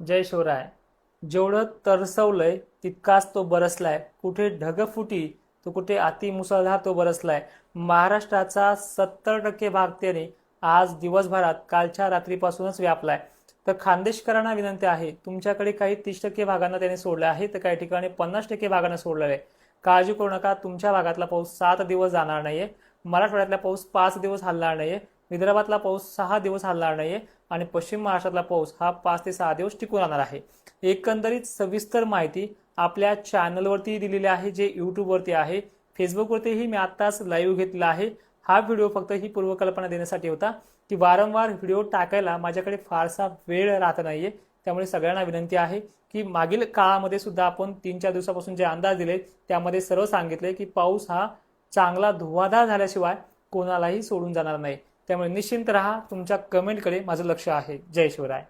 जय शिवराय. जेवढं तरसवलंय तितकाच तो बरसलाय. कुठे ढगफुटी तो कुठे अति मुसळधार तो बरसलाय. महाराष्ट्राचा सत्तर टक्के भाग त्याने आज दिवसभरात कालच्या रात्रीपासूनच व्यापलाय. तर खानदेशकरांना विनंती आहे तुमच्याकडे काही तीस टक्के भागांना त्याने सोडलं आहे तर काही ठिकाणी पन्नास टक्के भागांना सोडलेलं आहे. काळजी करू नका तुमच्या भागातला पाऊस सात दिवस जाणार नाहीये. मराठवाड्यातला पाऊस पाच दिवस हलणार नाहीये. विदर्भातला पाऊस सहा दिवस हलणार नाहीये आणि पश्चिम महाराष्ट्रातला पाऊस हा पाच ते सहा दिवस टिकून राहणार आहे. एकंदरीत सविस्तर माहिती आपल्या चॅनलवरती दिलेली आहे जे यूट्यूबवरती आहे. फेसबुकवरतीही मी आत्ताच लाईव्ह घेतला आहे. हा व्हिडिओ फक्त ही पूर्वकल्पना देण्यासाठी होता की वारंवार व्हिडिओ टाकायला माझ्याकडे फारसा वेळ राहत नाहीये. त्यामुळे सगळ्यांना विनंती आहे की मागील काळामध्ये सुद्धा आपण तीन चार दिवसापासून जे अंदाज दिले त्यामध्ये सर्व सांगितले की पाऊस हा चांगला धुवाधार झाल्याशिवाय कोणालाही सोडून जाणार नाही. त्यामुळे निश्चिंत राहा तुमच्या कमेंटकडे माझं लक्ष आहे. जय शिवराय.